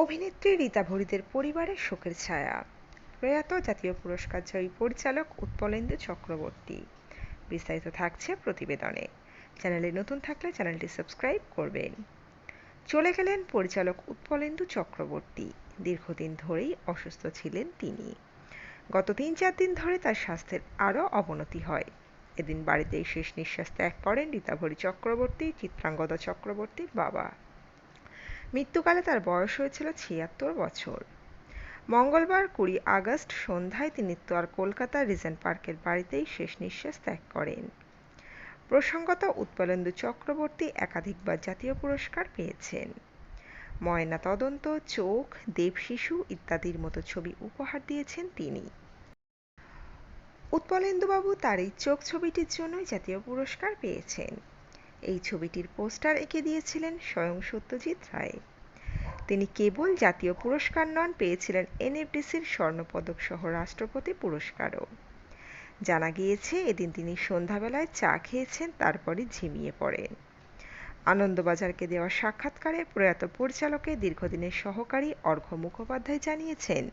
অভিনেত্রী রীতা ভরিদের পরিবারের শোকের ছায়া। প্রয়াত জাতীয় পুরস্কার জয়ী পরিচালক উৎপলেন্দু চক্রবর্তী। বিস্তারিত থাকছে প্রতিবেদনে। চ্যানেলে নতুন থাকলে চ্যানেলটি সাবস্ক্রাইব করবেন। চলে গেলেন পরিচালক উৎপলেন্দু চক্রবর্তী। দীর্ঘদিন ধরেই অসুস্থ ছিলেন তিনি। গত তিন চার দিন ধরে তার স্বাস্থ্যের আরও অবনতি হয়। এদিন বাড়িতেই শেষ নিঃশ্বাস ত্যাগ করেন রীতাভরি চক্রবর্তী, চিত্রাঙ্গদা চক্রবর্তীর বাবা। মৃত্যুকালে তার বয়স হয়েছিল ছিয়াত্তর বছর। মঙ্গলবার কুড়ি আগস্ট সন্ধ্যায় তিনি তো আর কলকাতার রিজেন্ট পার্কের বাড়িতেই শেষ নিঃশ্বাস ত্যাগ করেন। প্রসঙ্গত উৎপলেন্দু চক্রবর্তী একাধিকবার জাতীয় পুরস্কার পেয়েছেন। ময়না তদন্ত, চোখ দেবশিশু ইত্যাদির মতো ছবি উপহার দিয়েছেন তিনি। উৎপলেন্দুবাবু তার এই চোখ ছবিটির জন্যই জাতীয় পুরস্কার পেয়েছেন। এই ছবিটির পোস্টার এঁকে দিয়েছিলেন স্বয়ং সত্যজিৎ রায়। তিনি কেবল জাতীয় পুরস্কার নন, পেয়েছিলেন এনএফডিসির স্বর্ণপদক সহ রাষ্ট্রপতি পুরস্কারও। জানা গিয়েছে, এদিন তিনি সন্ধ্যাবেলায় চা খেয়েছেন তারপরে ঝিমিয়ে পড়েন। আনন্দবাজারকে দেওয়া সাক্ষাৎকারে প্রয়াত পরিচালকের দীর্ঘদিনের সহকারী অর্ঘ্য মুখোপাধ্যায় জানিয়েছেন,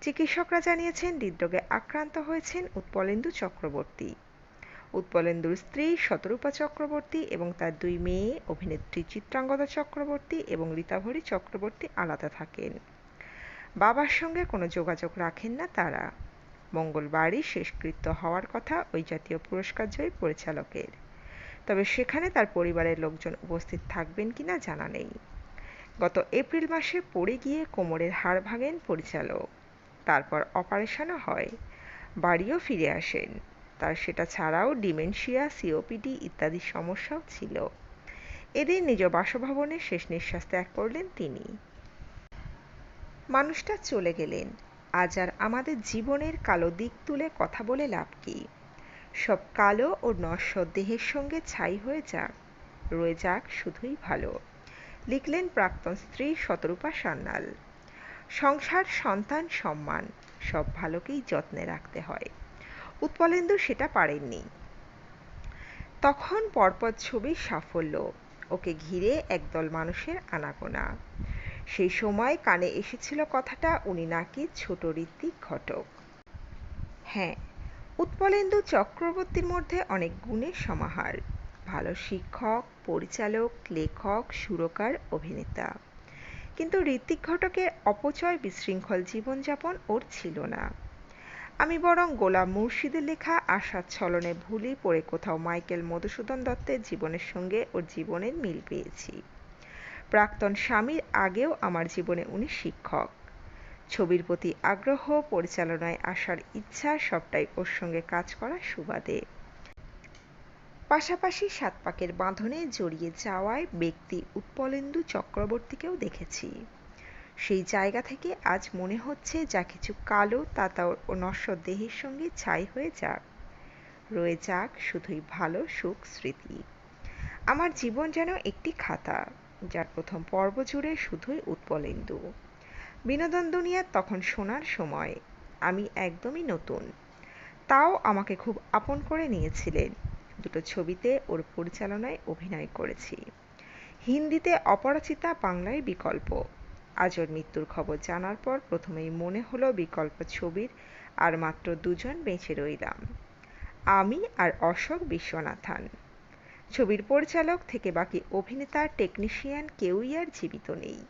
চিকিৎসকরা জানিয়েছেন, হৃদরোগে আক্রান্ত হয়েছেন উৎপলেন্দু চক্রবর্তী। উৎপলেন্দুর স্ত্রী শতরূপা চক্রবর্তী এবং তার দুই মেয়ে অভিনেত্রী চিত্রাঙ্গদা চক্রবর্তী এবং রীতাভরী চক্রবর্তী আলাদা থাকেন। বাবার সঙ্গে কোনো যোগাযোগ রাখেন না তারা। মঙ্গলবারই শেষকৃত্য হওয়ার কথা ওই জাতীয় পুরস্কার জয়ী পরিচালকের। তবে সেখানে তার পরিবারের লোকজন উপস্থিত থাকবেন কিনা জানা নেই। গত এপ্রিল মাসে পড়ে গিয়ে কোমরের হাড় ভাঙেন পরিচালক। তারপর অপারেশনও হয়। বাড়িও ফিরে আসেন। তার সেটা ছাড়াও ডিমেনশিয়া, সিওপিডি ইত্যাদি সমস্যাও ছিল। এদিন নিজ বাসভবনে শেষ নিঃশ্বাস ত্যাগ করলেন তিনি। মানুষটা চলে গেলেন। আজ আর আমাদের জীবনের কালো দিক তুলে কথা বলে লাভ কি? সব কালো ও নশ্বর দেহের সঙ্গে ছাই হয়ে যাক, রয়ে যাক শুধুই ভালো, লিখলেন প্রাক্তন স্ত্রী শতরূপা সান্যাল। সংসার, সন্তান, সম্মান, সব ভালোকেই যত্নে রাখতে হয়। উৎপলেন্দু সেটা পারেননি। তখন পরপর ছবির সাফল্য, ওকে ঘিরে একদল মানুষের আনাগোনা। সেই সময় কানে এসেছিল কথাটা, উনি নাকি ছোট ঋত্বিক ঘটক। হ্যাঁ উৎপলেন্দু চক্রবর্তীর মধ্যে অনেক গুণের সমাহার। ভালো শিক্ষক, পরিচালক, লেখক, সুরকার, অভিনেতা। কিন্তু ঋত্বিক ঘটকের অপচয় বিশৃঙ্খল জীবনযাপন ওর ছিল না। আমি বরং গোলাম মুর্শিদের লেখা আশার ছলনে ভুলি পড়ে কোথাও মাইকেল মধুসূদন দত্তের জীবনের সঙ্গে ওর জীবনের মিল পেয়েছি। প্রাক্তন স্বামীর আগেও আমার জীবনে উনি শিক্ষক। ছবির প্রতি আগ্রহ, পরিচালনায় আসার ইচ্ছা সবটাই ওর সঙ্গে কাজ করার সুবাদে। পাশাপাশি সাত পাকের বাঁধনে জড়িয়ে যাওয়ায় ব্যক্তি উৎপলেন্দু চক্রবর্তীকেও দেখেছি। সেই জায়গা থেকে আজ মনে হচ্ছে যা কিছু কালো তা ও নশ্বর দেহের সঙ্গে ছাই হয়ে যাক। রয়ে যাক শুধুই ভালো সুখ স্মৃতি। আমার জীবন যেন একটি খাতা, যার প্রথম পর্ব জুড়ে শুধুই উৎপলেন্দু। বিনোদন দুনিয়ার তখন শোনার সময়। আমি একদমই নতুন। তাও আমাকে খুব আপন করে নিয়েছিলেন। দুটো ছবিতে ওর পরিচালনায় অভিনয় করেছি। হিন্দিতে অপরাজিতা বাংলায় বিকল্প। আজ ওর মৃত্যুর খবর জানার পর প্রথমেই মনে হলো বিকল্প ছবির, আর মাত্র দুজন বেঁচে রইলাম। আমি আর অশোক বিশ্বনাথান। ছবির পরিচালক থেকে বাকি অভিনেতা টেকনিশিয়ান কেউই আর জীবিত নেই।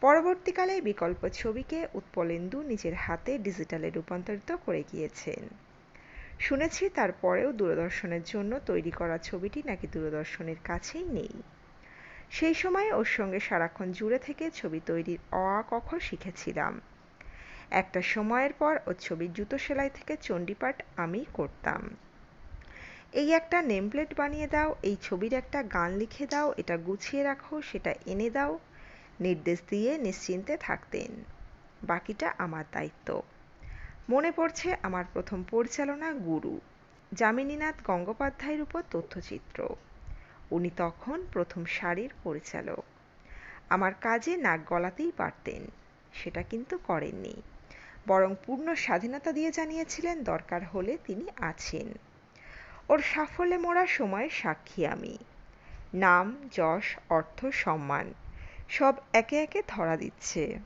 পরবর্তীকালে বিকল্প ছবিকে উৎপলেন্দু নিজের হাতে ডিজিটালে রূপান্তরিত করে গিয়েছেন। শুনেছি তারপরেও দূরদর্শনের জন্য তৈরি করা ছবিটি নাকি দূরদর্শনের কাছেই নেই। সেই সময় ওর সঙ্গে সারাক্ষণ জুড়ে থেকে ছবি তৈরির অ কখ শিখেছিলাম। একটা সময়ের পর ওর ছবির জুতো সেলাই থেকে চণ্ডীপাঠ আমি করতাম। এই একটা নেমপ্লেট বানিয়ে দাও, এই ছবির একটা গান লিখে দাও, এটা গুছিয়ে রাখো, সেটা এনে দাও, নির্দেশ দিয়ে নিশ্চিন্তে থাকতেন। বাকিটা আমার দায়িত্ব। মনে পড়ছে আমার প্রথম পরিচালনা গুরু, যামিনীনাথ গঙ্গোপাধ্যায়ের উপর তথ্যচিত্র। উনি তখন প্রথম সারির পরিচালক। আমার কাজে নাক গলাতেই পারতেন, সেটা কিন্তু করেননি। বরং পূর্ণ স্বাধীনতা দিয়ে জানিয়েছিলেন দরকার হলে তিনি আছেন। ওর সাফল্যে মোড়া সময়ের সাক্ষী আমি। নাম, যশ, অর্থ, সম্মান, সব একে একে ধরা দিচ্ছে।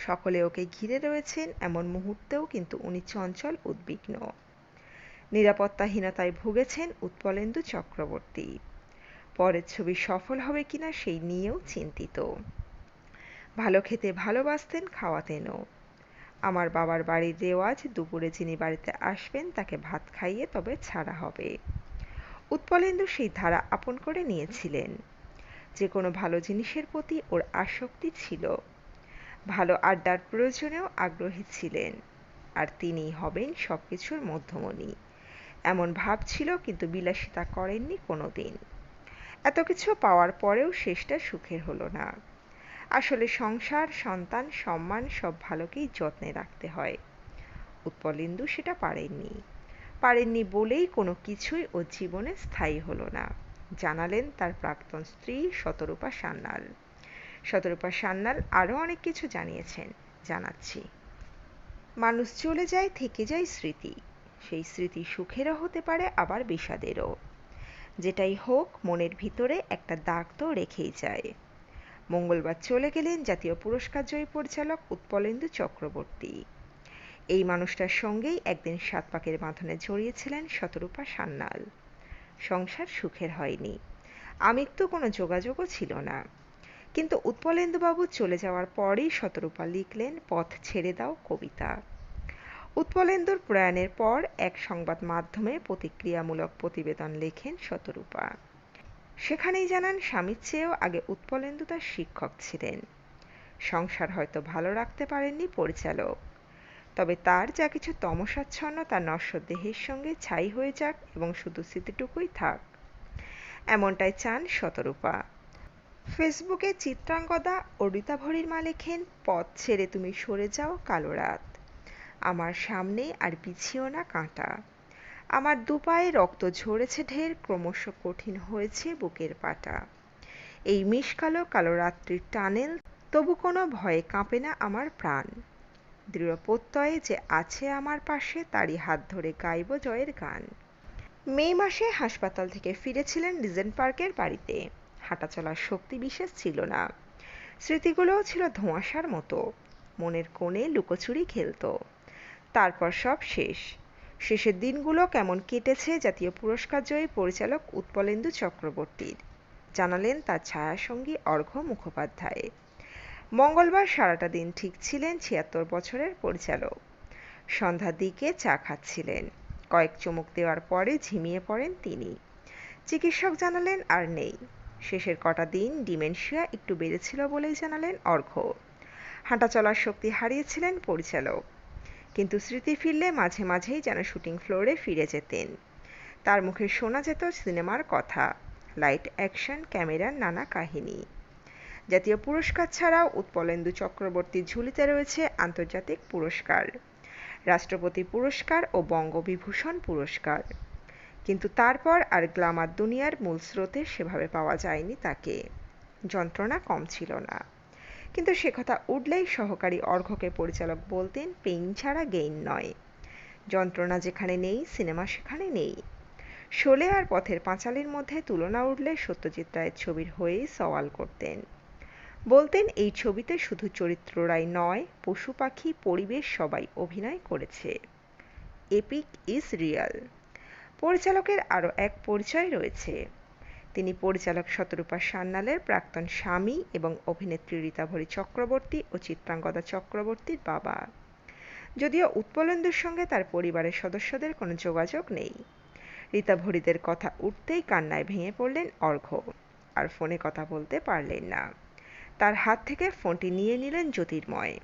সকলে ওকে ঘিরে রয়েছেন এমন মুহূর্তেও কিন্তু উনি চঞ্চল উদ্বিগ্ন। নিরাপত্তাহীনতায় ভুগেছেন উৎপলেন্দু চক্রবর্তী। পরের ছবি সফল হবে কিনা সেই নিয়েও চিন্তিত। ভালো খেতে ভালোবাসতেন, খাওয়াতেনও। আমার বাবার বাড়ির রেওয়াজ, দুপুরে যিনি বাড়িতে আসবেন তাকে ভাত খাইয়ে তবে ছাড়া হবে। উৎপলেন্দু সেই ধারা আপন করে নিয়েছিলেন। যে কোনো ভালো জিনিসের প্রতি ওর আসক্তি ছিল। ভালো আড্ডার প্রয়োজনেও আগ্রহী ছিলেন। আর তিনি হবেন সব কিছুর মধ্যমণি। এমন ভাব ছিল কিন্তু বিলাসিতা করেননি কোনো দিন এত কিছু পাওয়ার পরেও শেষটা সুখের হলো না। আসলে সংসার, সন্তান, সম্মান সব ভালোকেই যত্নে রাখতে হয়। উৎপলেন্দু সেটা পারেননি। পারেননি বলেই কোনো কিছুই ওর জীবনে স্থায়ী হলো না। জানালেন তার প্রাক্তন স্ত্রী শতরূপা সান্যাল। শতরূপা সান্যাল আরও অনেক কিছু জানিয়েছেন। জানাচ্ছি। মানুষ চলে যায়, থেকে যায় স্মৃতি। সেই স্মৃতি সুখেরও হতে পারে, আবার বিষাদেরও। যেটাই হোক, মনের ভিতরে একটা দাগ তো রেখেই যায়। মঙ্গলবার চলে গেলেন জাতীয় পুরস্কার জয়ী পরিচালক উৎপলেন্দু চক্রবর্তী। এই মানুষটার সঙ্গেই একদিন সাত পাকের বাঁধনে জড়িয়েছিলেন শতরূপা সান্যাল। সংসার সুখের হয়নি। আমির তো কোনো যোগাযোগও ছিল না। কিন্তু উৎপলেন্দুবাবু চলে যাওয়ার পরেই শতরূপা লিখলেন, পথ ছেড়ে দাও কবিতা। উৎপলেন্দুর প্রয়াণের পর এক সংবাদ মাধ্যমে প্রতিক্রিয়ামূলক প্রতিবেদন লেখেন শতরূপা। সেখানেই জানান, স্বামীর চেয়েও আগে উৎপলেন্দু তার শিক্ষক ছিলেন। সংসার হয়তো ভালো রাখতে পারেননি পরিচালক। তবে তার যা কিছু তমসাচ্ছন্ন তার নশ্বর দেহের সঙ্গে ছাই হয়ে যাক এবং শুধু স্মৃতিটুকুই থাক। এমনটাই চান শতরূপা। ফেসবুকে চিত্রাঙ্গদা ও রীতাভরির মা লেখেন, পথ ছেড়ে তুমি সরে যাও কালো রাত। আমার সামনে আর পিছিয়েও না কাঁটা। আমার দুপায়ে রক্ত ঝরেছে ঢের, ক্রমশ কঠিন হয়েছে বুকের পাটা। এই মিশকালো কালো রাত্রির টানেল, তবু কোনো ভয়ে কাঁপে না আমার প্রাণ। দৃঢ় প্রত্যয়ে যে আছে আমার পাশে, তারই হাত ধরে গাইব জয়ের গান। মে মাসে হাসপাতাল থেকে ফিরেছিলেন রিজেন্ট পার্কের বাড়িতে। হাঁটাচলার শক্তি বিশেষ ছিল না। স্মৃতিগুলোও ছিল ধোঁয়াশার মতো। মনের কোণে লুকোচুরি খেলত। তারপর সব শেষ। শেষের দিনগুলো কেমন কেটেছে জাতীয় পুরস্কার জয়ী পরিচালক উৎপলেন্দু চক্রবর্তীর। জানালেন তার ছায়াসঙ্গী অর্ঘ্য মুখোপাধ্যায়। মঙ্গলবার সারাটা দিন ঠিক ছিলেন ছিয়াত্তর বছরের পরিচালক। সন্ধ্যার দিকে চা খাচ্ছিলেন। কয়েক চমক দেওয়ার পরে ঝিমিয়ে পড়েন তিনি। চিকিৎসক জানালেন, আর নেই। শেষের কটা দিন ডিমেনশিয়া একটু বেড়েছিল বলেই জানালেন অর্ঘ্য। হাঁটা চলার শক্তি হারিয়েছিলেন পরিচালক। কিন্তু স্মৃতি ফিরলে মাঝে মাঝেই যেন শুটিং ফ্লোরে ফিরে যেতেন। তার মুখে শোনা যেত সিনেমার কথা, লাইট, অ্যাকশন, ক্যামেরার নানা কাহিনী। জাতীয় পুরস্কার ছাড়াও উৎপলেন্দু চক্রবর্তীর ঝুলিতে রয়েছে আন্তর্জাতিক পুরস্কার, রাষ্ট্রপতি পুরস্কার ও বঙ্গবিভূষণ পুরস্কার। কিন্তু তারপর আর গ্লামার দুনিয়ার মূল স্রোতে সেভাবে পাওয়া যায়নি তাকে। যন্ত্রণা কম ছিল না। কিন্তু সে কথা উঠলেই সহকারী অর্ঘ্যকে পরিচালক বলতেন, পেইন ছাড়া গেইন নয়। যন্ত্রণা যেখানে নেই, সিনেমা সেখানে নেই। শোলে আর পথের পাঁচালির মধ্যে তুলনা উঠলে সত্যজিৎ রায়ের ছবির হয়েই সওয়াল করতেন। বলতেন, এই ছবিতে শুধু চরিত্ররাই নয়, পশু পাখি, পরিবেশ সবাই অভিনয় করেছে। Epic is real. পরিচালকের আরও এক পরিচয় রয়েছে। তিনি পরিচালক শতরূপা সান্যালের প্রাক্তন স্বামী এবং অভিনেত্রী রীতাভরী চক্রবর্তী ও চিত্রাঙ্গদা চক্রবর্তীর বাবা। যদিও উৎপলেন্দুর সঙ্গে তার পরিবারের সদস্যদের কোনো যোগাযোগ নেই। রীতাভরীদের কথা উঠতেই কান্নায় ভেঙে পড়লেন অর্ঘ্য। আর ফোনে কথা বলতে পারলেন না। তার হাত থেকে ফোনটি নিয়ে নিলেন জ্যোতির্ময়।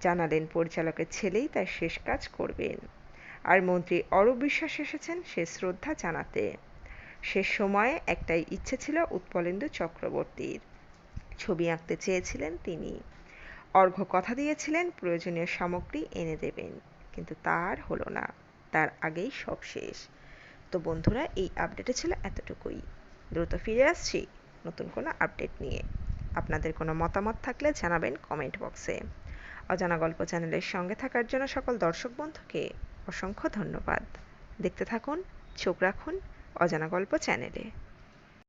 জানালেন পরিচালকের ছেলেই তার শেষ কাজ করবেন। আর মন্ত্রী অরূপ বিশ্বাস এসেছেন সে শ্রদ্ধা জানাতে। সে সময়ে একটাই ইচ্ছে ছিল উৎপলেন্দু চক্রবর্তীর। ছবি আঁকতে চেয়েছিলেন তিনি। অর্ঘ্য কথা দিয়েছিলেন, প্রয়োজনীয় সামগ্রী এনে দেবেন। কিন্তু তার হলো না, তার আগেই সব শেষ। তো বন্ধুরা, এই আপডেটে ছিল এতটুকুই। দ্রুত ফিরে আসছি নতুন কোনো আপডেট নিয়ে। আপনাদের কোনো মতামত থাকলে জানাবেন কমেন্ট বক্সে অজানা গল্প চ্যানেলের সঙ্গে থাকার জন্য সকল দর্শক বন্ধুকে অসংখ্য ধন্যবাদ। দেখতে থাকুন, চোখ রাখুন অজানা গল্প চ্যানেলে।